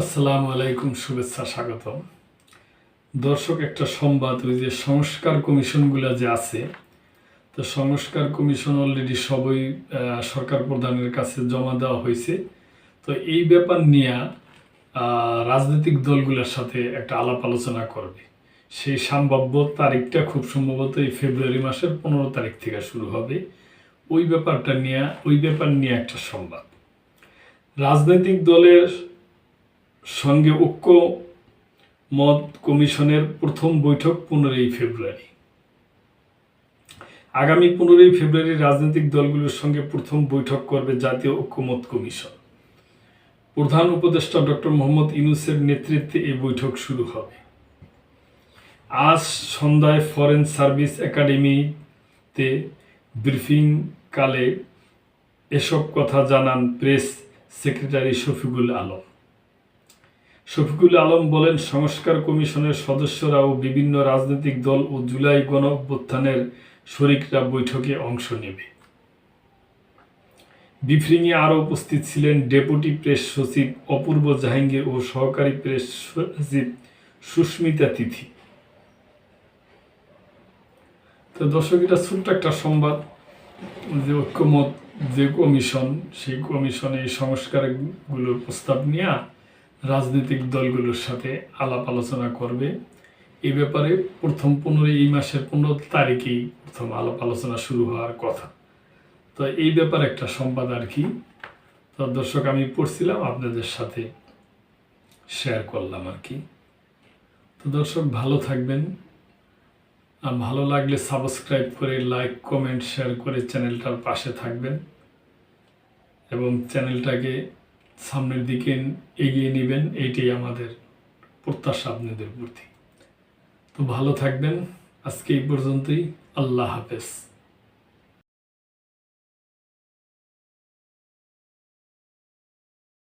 আসসালামু আলাইকুম, শুভেচ্ছা, স্বাগতম। দর্শক, একটা সংবাদ, ওই যে সংস্কার কমিশনগুলো যে আছে, তো সংস্কার কমিশন অলরেডি সবই সরকার প্রধানের কাছে জমা দেওয়া হয়েছে। তো এই ব্যাপার নিয়ে রাজনৈতিক দলগুলোর সাথে একটা আলাপ আলোচনা করবে। সেই সম্ভাব্য তারিখটা খুব সম্ভবত এই ফেব্রুয়ারি মাসের পনেরো তারিখ থেকে শুরু হবে। ওই ব্যাপারটা নিয়ে, ওই ব্যাপার নিয়ে একটা সংবাদ। রাজনৈতিক দলের সঙ্গে ঐক্য মত কমিশনের প্রথম বৈঠক পনেরোই ফেব্রুয়ারি। আগামী পনেরোই ফেব্রুয়ারি রাজনৈতিক দলগুলোর সঙ্গে প্রথম বৈঠক করবে জাতীয় ঐক্যমত কমিশন। প্রধান উপদেষ্টা ডক্টর মোহাম্মদ ইউনুসের নেতৃত্বে এই বৈঠক শুরু হবে। আজ সন্ধ্যায় ফরেন সার্ভিস একাডেমিতে ব্রিফিং কালে এসব কথা জানান প্রেস সেক্রেটারি শফিকুল আলম। শফিকুল আলম বলেন, সংস্কার কমিশনের সদস্যরা ও বিভিন্ন রাজনৈতিক দল ও জুলাই গণ অভ্যুত্থানের শরিকরা বৈঠকে অংশ নেবে। ব্রিফিংয়ে আরও উপস্থিত ছিলেন ডেপুটি প্রেস সচিব, অপূর্ব জাহাঙ্গীর ও সহকারী প্রেস সচিব সুস্মিতা তিথি। তো দর্শক, এটা ছোট্ট একটা সংবাদ। যে ঐক্যমত, যে কমিশন, সেই কমিশনে এই সংস্কারগুলোর প্রস্তাব নিয়ে রাজনৈতিক দলগুলোর সাথে আলাপ আলোচনা করবে। এই ব্যাপারে প্রথম পনেরো এই মাসের পনেরো তারিখেই প্রথম আলাপ আলোচনা শুরু হওয়ার কথা। তো এই ব্যাপারে একটা সংবাদ আর কি। তো দর্শক, আমি পড়ছিলাম, আপনাদের সাথে শেয়ার করলাম আর কি। তো দর্শক, ভালো থাকবেন। আর ভালো লাগলে সাবস্ক্রাইব করে লাইক কমেন্ট শেয়ার করে চ্যানেলটার পাশে থাকবেন। এবং চ্যানেলটাকে সামনের দিকে এগিয়ে নেবেন, এইটাই আমাদের প্রত্যাশা আপনাদের প্রতি। তো ভালো থাকবেন। আজকে এই পর্যন্তই। আল্লাহ হাফেজ।